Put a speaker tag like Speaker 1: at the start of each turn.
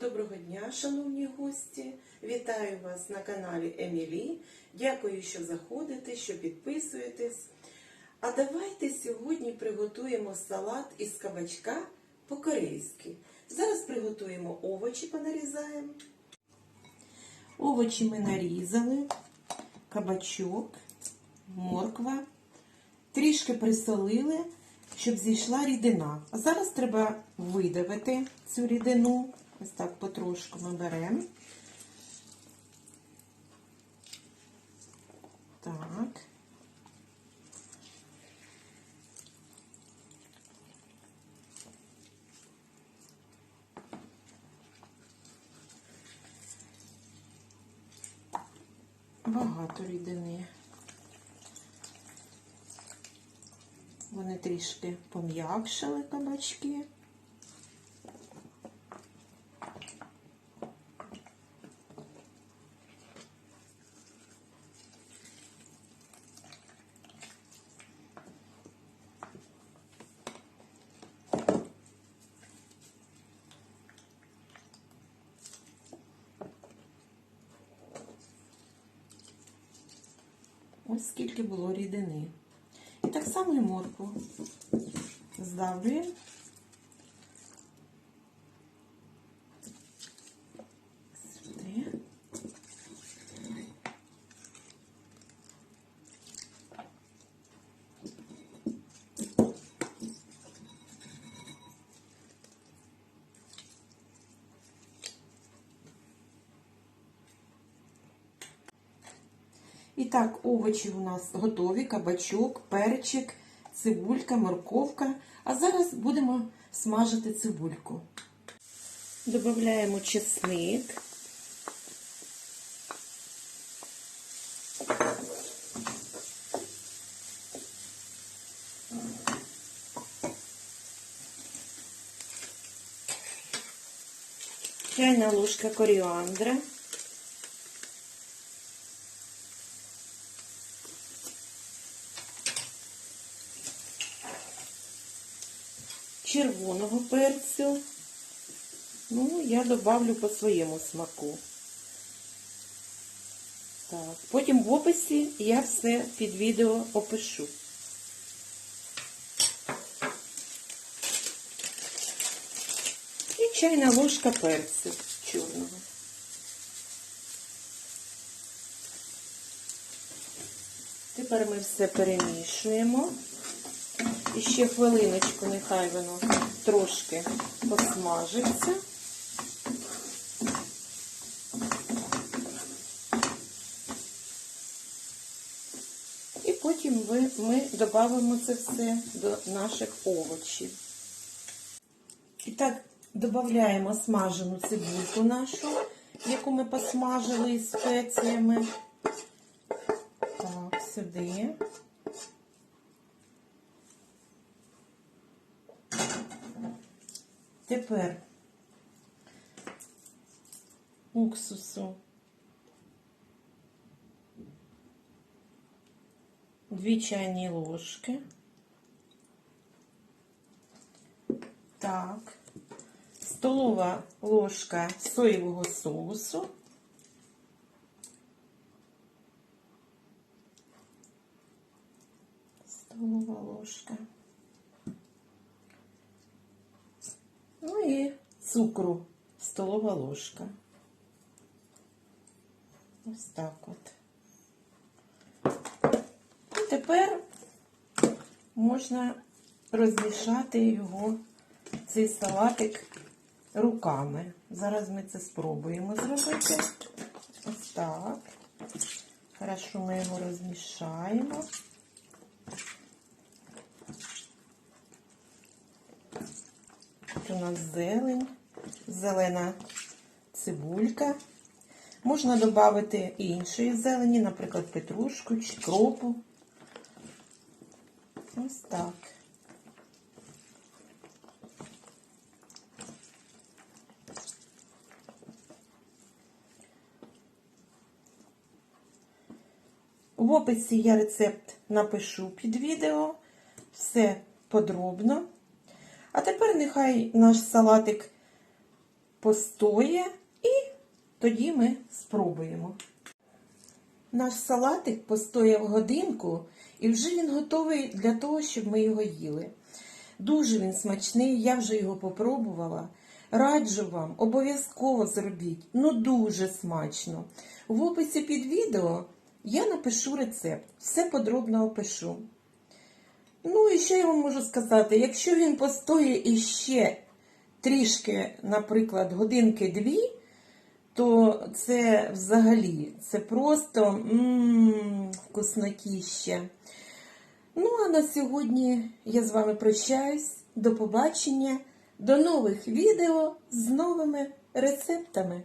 Speaker 1: Доброго дня, шановні гості! Вітаю вас на каналі Емілі. Дякую, що заходите, що підписуєтесь. А давайте сьогодні приготуємо салат із кабачка по-корейськи. Зараз приготуємо овочі, понарізаємо. Овочі ми нарізали, кабачок, морква. Трішки присолили, щоб зійшла рідина. А зараз треба видавити цю рідину. Ось так потрошку ми беремо. Так. Багато рідини. Вони трішки пом'якшили кабачки. Ось скільки було рідини. І так само і моркву здавлюємо. Сюди. І так, овочі у нас готові, кабачок, перчик, цибулька, морковка. А зараз будемо смажити цибульку. Додаємо чесник. Чайна ложка коріандра. Червоного перцю. Ну, я добавлю по своєму смаку. Так, потім в описі я все під відео опишу. І чайна ложка перцю чорного. Тепер ми все перемішуємо. І ще хвилиночку, нехай воно трошки посмажиться. І потім ви, ми додамо це все до наших овочів. І так, додаємо смажену цибульку нашу, яку ми посмажили із спеціями. Так, сюди. Тепер уксусу дві чайні ложки. Так, столова ложка соєвого соусу. Столова ложка. Ну і цукру столова ложка. Ось так от. І тепер можна розмішати його, цей салатик руками. Зараз ми це спробуємо зробити. Ось так. Хорошо ми його розмішаємо. Тут у нас зелень, зелена цибулька. Можна додати іншої зелені, наприклад, петрушку чи кропу. Ось так. В описі я рецепт напишу під відео. Все подробно. А тепер нехай наш салатик постоє і тоді ми спробуємо. Наш салатик постояв годинку і вже він готовий для того, щоб ми його їли. Дуже він смачний, я вже його попробувала. Раджу вам, обов'язково зробіть. Ну дуже смачно. В описі під відео я напишу рецепт, все подробно опишу. Ну і що я вам можу сказати? Якщо він постоїть іще трішки, наприклад, годинки-дві, то це взагалі це просто м вкуснотіще. Ну, а на сьогодні я з вами прощаюсь. До побачення, до нових відео з новими рецептами.